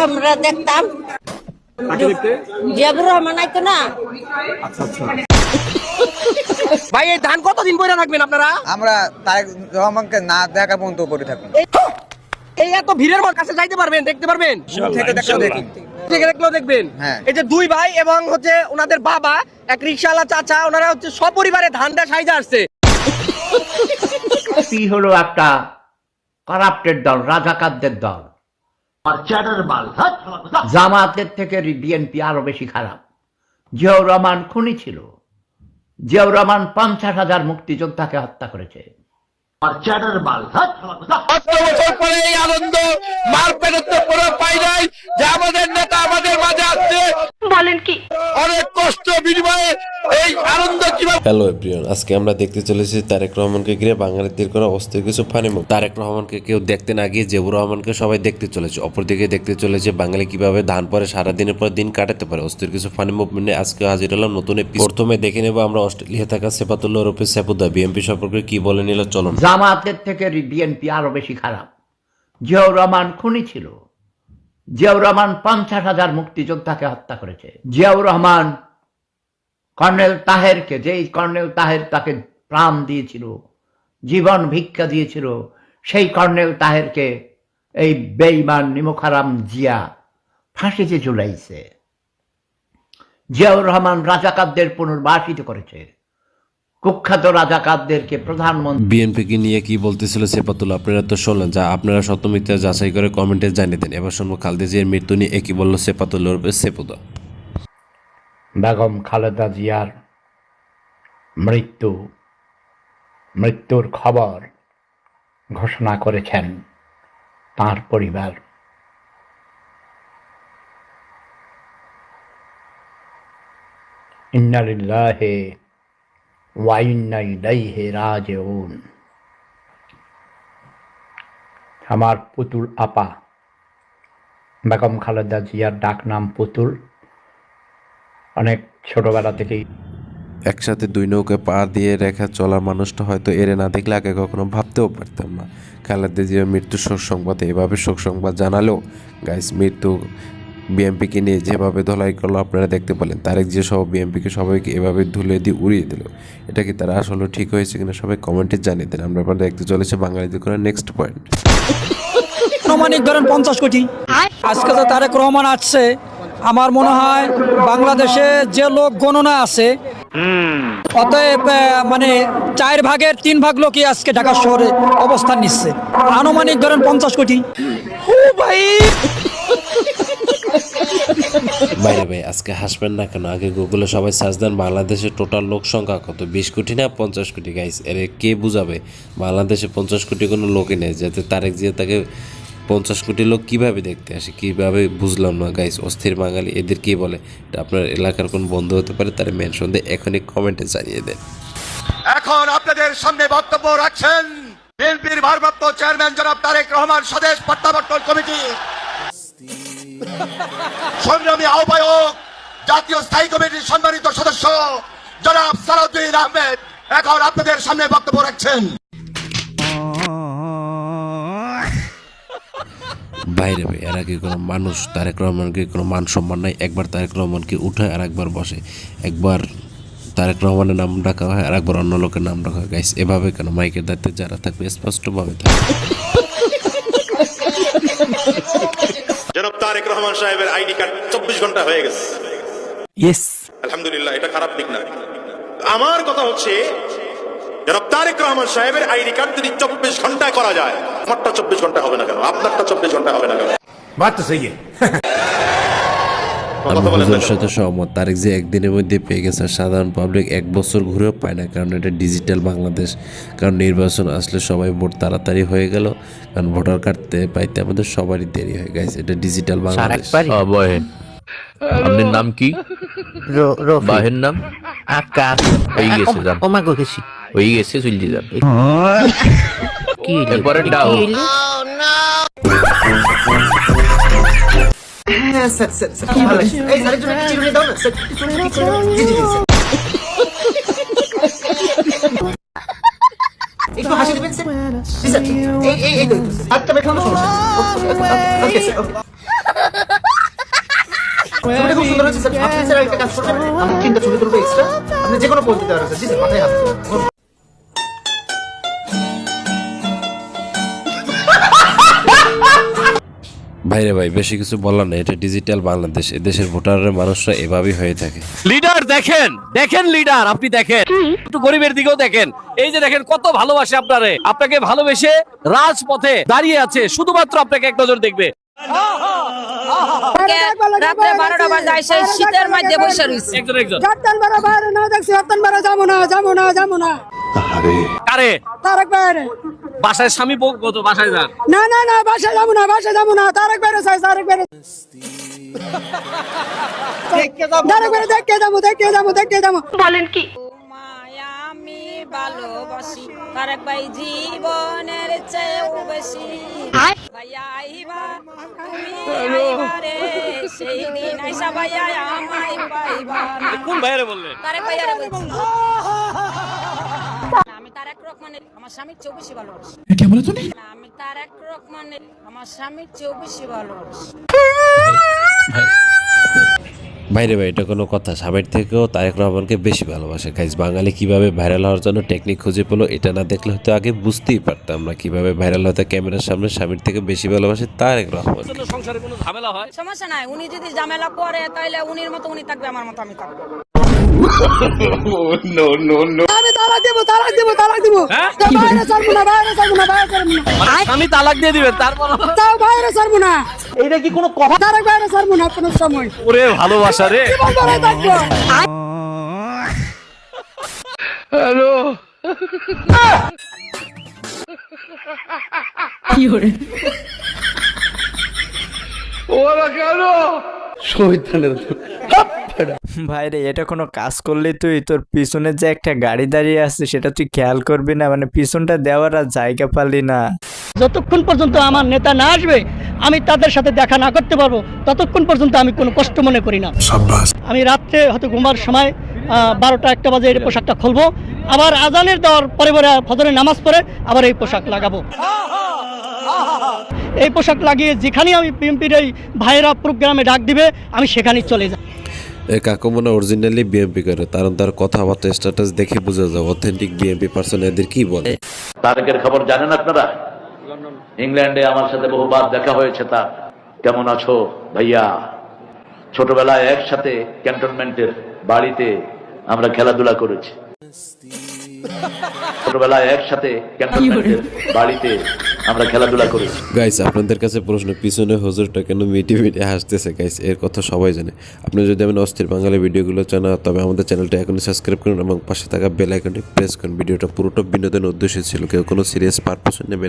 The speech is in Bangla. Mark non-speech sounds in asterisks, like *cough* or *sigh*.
রহমানরা দেখতাম। কাকে দেখতে? জিয়াবুর রহমান আইতো না? আচ্ছা আচ্ছা। *laughs* ভাই এই ধান কতদিন বইরা রাখবেন আপনারা? আমরা তারেক রহমানকে না দেখা পর্যন্ত থাকুন এই এত ভিড়ের মধ্যে কাছে যাইতে পারবেন দেখতে পারবেন? থেকে দেখা দেখি। থেকে দেখলেও দেখবেন? হ্যাঁ। এই যে দুই ভাই এবং হচ্ছে ওনাদের বাবা এক রিক্সাওয়ালা চাচা ওনারা হচ্ছে সপরিবারে ধানটা সাইজা আসছে। কি হলো একটা কারাপ্টের দল রাজাকারদের দল? জামাতের থেকে বিএনপি আরও বেশি খারাপ। জিয়াউর রহমান খুনি ছিল। জিয়াউর রহমান পঞ্চাশ হাজার মুক্তিযোদ্ধাকে হত্যা করেছে। এই আনন্দ মার পেটের তো কোনো পাই নাই। যে আমাদের নেতা আমাদের মাঝে আসছে বলেন কি অনেক কষ্ট বিনিময়ে এই আনন্দ কীভাবে হ্যালো এভরিওয়ান আজকে আমরা দেখতে চলেছি তারেক রহমানকে ঘিরে বাঙালিদের করা অস্থির কিছু ফানি মুখ তারেক রহমানকে কেউ দেখতে না গিয়ে জেবুর রহমানকে সবাই দেখতে চলেছে। অপরদিকে দেখতে চলেছে বাঙালি কীভাবে ধান পরে সারা দিনের পর দিন কাটাতে পারে। অস্থির কিছু ফানি মুভমেন্ট নিয়ে আজকে হাজির হলাম নতুন প্রথমে দেখে নেব আমরা অস্ট্রেলিয়া থাকা সেপাতুল্লাহ রূপে সেপুদা। বিএনপি সম্পর্কে কি বলে নিল চলুন। জামাতের থেকে বিএনপি আরও বেশি খারাপ। জিয়াউর রহমান খুনি ছিল। জিয়াউর রহমান পঞ্চাশ হাজার মুক্তিযোদ্ধাকে হত্যা করেছে। জিয়াউর রহমান কর্নেল তাহেরকে, যেই কর্নেল তাহের তাকে প্রাণ দিয়েছিল, জীবন ভিক্ষা দিয়েছিল, সেই কর্নেল তাহেরকে এই বেইমান নিমুখারাম জিয়া ফাঁসিতে ঝুলাইছে। জিয়াউর রহমান রাজাকারদের পুনর্বাসিত করেছে। কুখ্যাত রাজা রাজাকারদেরকে প্রধানমন্ত্রী বিএনপিকে নিয়ে কি বলতেছিল সেপাতুল আপনারা তো শুনলেন যা আপনারা সত্য মিথ্যা যাচাই করে কমেন্টে জানিয়ে দেন। এবার শুনব খালদে জিয়ার মৃত্যু নিয়ে একই বলল সেপাতুল্লাহ রূপে সেপুদা। বেগম খালেদা জিয়ার মৃত্যু মৃত্যুর খবর ঘোষণা করেছেন তার পরিবার। ইন্নালিল্লাহে ওয়াইন্না ইলাইহে রাজিউন আমার পুতুল আপা, বেগম খালেদা জিয়ার ডাক নাম পুতুল, অনেক ছোটবেলা থেকেই। একসাথে দুই নৌকে পা দিয়ে রেখা চলার মানুষটা হয়তো এরে না দেখলে আগে কখনো ভাবতেও পারতাম না। খালেদা জিয়ার মৃত্যু শোক সংবাদে এভাবে শোক সংবাদ জানালেও গাইস, মৃত্যু বিএমপিকে নিয়ে যেভাবে ধলাই করল আপনারা দেখতে পেলেন। তারেক যে সহ বিএমপিকে সবাইকে এভাবে ধুলে দিয়ে উড়িয়ে দিল। এটা কি তারা আসলে ঠিক হয়েছে কিনা সবাই কমেন্টে জানিয়ে দেন। আমরা আপনারা দেখতে চলেছে বাঙালিদের করে নেক্সট পয়েন্ট আনুমানিক ধরেন পঞ্চাশ কোটি। আজকে তো তারেক রহমান আসছে আমার মনে হয় বাংলাদেশে যে লোক গণনা আছে অতএব মানে চার ভাগের তিন ভাগ লোকই আজকে ঢাকা শহরে অবস্থান নিচ্ছে। আনুমানিক ধরেন পঞ্চাশ কোটি। ও ভাই! বাইরে ভাই, আজকে হাসবেন না কেন? আগে গুগলে সবাই সার্চ দেন বাংলাদেশের টোটাল লোক সংখ্যা কত? বিশ কোটি না পঞ্চাশ কোটি? গাইস এর কে বুঝাবে? বাংলাদেশে পঞ্চাশ কোটি কোনো লোকই নেই, যাতে তারেক জিয়া তাকে পঞ্চাশ কোটি লোক কীভাবে দেখতে আসে, কীভাবে বুঝলাম না? গাইস অস্থির বাঙালি, এদের কি বলে? আপনার এলাকার কোন বন্ধু হতে পারে, তার মেনশন দিয়ে এখনই কমেন্টে জানিয়ে দেন। এখন আপনাদের সামনে বক্তব্য রাখছেন বিএনপির ভারপ্রাপ্ত চেয়ারম্যান জনাব তারেক রহমান স্বদেশ প্রত্যাবর্তন কমিটি। *laughs* সংগ্রামী আহ্বায়ক, জাতীয় স্থায়ী কমিটির সম্মানিত সদস্য, জনাব সালাউদ্দিন আহমেদ। এখন আপনাদের সামনে বক্তব্য রাখছেন। বাইরে এরা কি কোনো মানুষ তারেক রহমানকে কোনো মান সম্মান নাই। একবার তারেক রহমানকে উঠায় আর একবার বসে। একবার তারেক রহমানের নাম ডাকা হয় আর একবার অন্য লোকের নাম ডাকা হয়। গাইস এভাবে কেন? মাইকের দায়িত্বে যারা থাকবে, স্পষ্টভাবে থাকবে জনাব তারেক রহমান সাহেবের আইডি কার্ড চব্বিশ ঘণ্টা হয়ে গেছে। আলহামদুলিল্লাহ এটা খারাপ দিক না। আমার কথা হচ্ছে জনাব তারেক রহমান সাহেবের আইডি কার্ড যদি চব্বিশ ঘন্টায় করা যায় আমারটা চব্বিশ ঘণ্টা হবে না কেন? আপনারটা চব্বিশ ঘণ্টা হবে না কেন? বাচ্চা সেই *laughs* না হুজুরের সাথে সহমত। তারেক যে একদিনের মধ্যে পেয়ে গেছে সাধারণ পাবলিক এক বছর ঘুরেও পায় না কারণ এটা ডিজিটাল বাংলাদেশ। কারণ নির্বাচন আসলে সবাই ভোট তাড়াতাড়ি হয়ে গেল কারণ ভোটার কার্ডতে পাইতে আমাদের সবারই দেরি হয়ে। গেছে এটা ডিজিটাল বাংলাদেশ। আপনার নাম কি? বাহের নাম? আকাশ। হয়ে গেছে যান ওমাগো গেছি। হয়ে গেছে চলে যান। কি এরপরে ডাও একটু হাসি দিবেন স্যার এই এই এই হাতটা বের সমস্যা ওকে স্যার ছবিটা খুব সুন্দর হচ্ছে স্যার আপনি স্যার একটা কাজ করবেন আমি তিনটা ছবি তুলবো এক্সট্রা আপনি যে কোনো পোজ দিতে পারবেন স্যার জি স্যার মাথায় হাত ভাইরে ভাই বেশি কিছু বলার নেই এটা ডিজিটাল বাংলাদেশ এদেশের ভোটারের মানুষরা এভাবেই হয়ে থাকে। লিডার দেখেন দেখেন লিডার আপনি দেখেন। একটু গরিবের দিকেও দেখেন। এই যে দেখেন কত ভালোবাসে আপনারে। আপনাকে ভালোবেসে রাজপথে দাঁড়িয়ে আছে শুধুমাত্র আপনাকে এক নজর দেখবে। রাত্রে বারোটা বাজে আইসে শীতের মধ্যে বসে রয়েছে একজন একজন। বাইরে না যাব না যাব না। তারক বাইরে বাসায় স্বামী বউ কত? বাসায় যান। না না না বাসা যাব না বাসা যাব না। তারক বাইরে চাই তারক বাইরে তারক বাইরে *laughs* দেখে যাব দেখে যাব দেখে যাব। মায়া আমি ভালোবাসি তারেক ভাই জীবনের চেয়েও বেশি। ভাইয়া আইবা তুমি সেই দিন আইসা ভাইয়া আমায় পাইবা। কোন ভাইয়ারে বললেন? তারেক ভাইয়ারে বলছি। না, *laughs* আমি তারেক রহমানের আমার স্বামীর চেয়েও বেশি ভালোবাসি। না, আমি তারেক রহমানের আমার স্বামীর চেয়েও বেশি ভালোবাসি। ভাইরে ভাই এটা কোনো কথা। স্বামীর থেকেও তারেক রহমানকে বেশি ভালোবাসে। গাইজ বাঙালি কীভাবে ভাইরাল হওয়ার জন্য টেকনিক খুঁজে পেল এটা না দেখলে হয়তো আগে বুঝতেই পারতাম না কীভাবে ভাইরাল হতে ক্যামেরার সামনে স্বামীর থেকে বেশি ভালোবাসে তারেক রহমান। সংসারে কোনো ঝামেলা হয়? সমস্যা নাই উনি যদি ঝামেলা করে তাহলে উনির মতো উনি থাকবে আমার মতো আমি থাকব। *laughs* আমি তালাক দেবো তালাক দেবো তালাক দেবো। হ্যাঁ? বাইরে ছাড়বো না বাইরে ছাড়বো না বাইরে ছাড়বো না। মানে তালাক দিয়ে দিবেন তারপর তাও বাইরে ছাড়বো না। এইটা কি কোনো কথা? তারক বাইরে ছাড়বো না কোনো সময়। ওরে ভালোবাসা রে। জীবন ধরে থাকব ভাইরে এটা কোনো কাজ করলে তুই তোর পিছনে যে একটা গাড়ি দাঁড়িয়ে আছে সেটা তুই খেয়াল করবি না। মানে পিছনটা দেওয়ার আর জায়গা পালি না। যতক্ষণ পর্যন্ত আমার নেতা না আসবে আমি তাদের সাথে দেখা না করতে পারব ততক্ষণ পর্যন্ত আমি কোনো কষ্ট মনে করি না। আমি রাত্রে হয়তো ঘুমার সময় আহ, বারোটা একটা বাজে এই পোশাকটা খুলবো আবার আজানের দেওয়ার পরে পরে ফজরের নামাজ পড়ে আবার এই পোশাক লাগাবো। এই পোশাক লাগিয়ে যেখানে আমি বিএনপির এই ভাইয়েরা প্রোগ্রামে ডাক দিবে আমি সেখানেই চলে যাই। কাকু মনে অরিজিনালি বিএমপি করে কারণ তার কথাবার্তা স্ট্যাটাস দেখে বোঝা যায় অথেন্টিক বিএমপি পার্সন এদের কি বলে। তারেকের খবর জানেন আপনারা? ইংল্যান্ডে আমার সাথে বহুবার দেখা হয়েছে তা। কেমন আছো ভাইয়া? ছোটবেলায় একসাথে ক্যান্টনমেন্টের বাড়িতে আমরা খেলাধুলা করেছি। ছোটবেলায় একসাথে ক্যান্টনমেন্টের বাড়িতে আমরা খেলাধুলা করি। গাইস আপনাদের কাছে প্রশ্ন, পিছনে হুজুরটা কেন মিটি মিটি হাসতেছে? গাইস এর কথা সবাই জানে। আপনি যদি আমি অস্থির বাঙালি ভিডিওগুলো চান, তবে আমাদের চ্যানেলটা এখনই সাবস্ক্রাইব করুন এবং পাশে থাকা বেল আইকনটি প্রেস করুন। ভিডিওটা পুরোটা বিনোদনের উদ্দেশ্যে ছিল। কেউ কোনো সিরিয়াস পারপাস নেবেন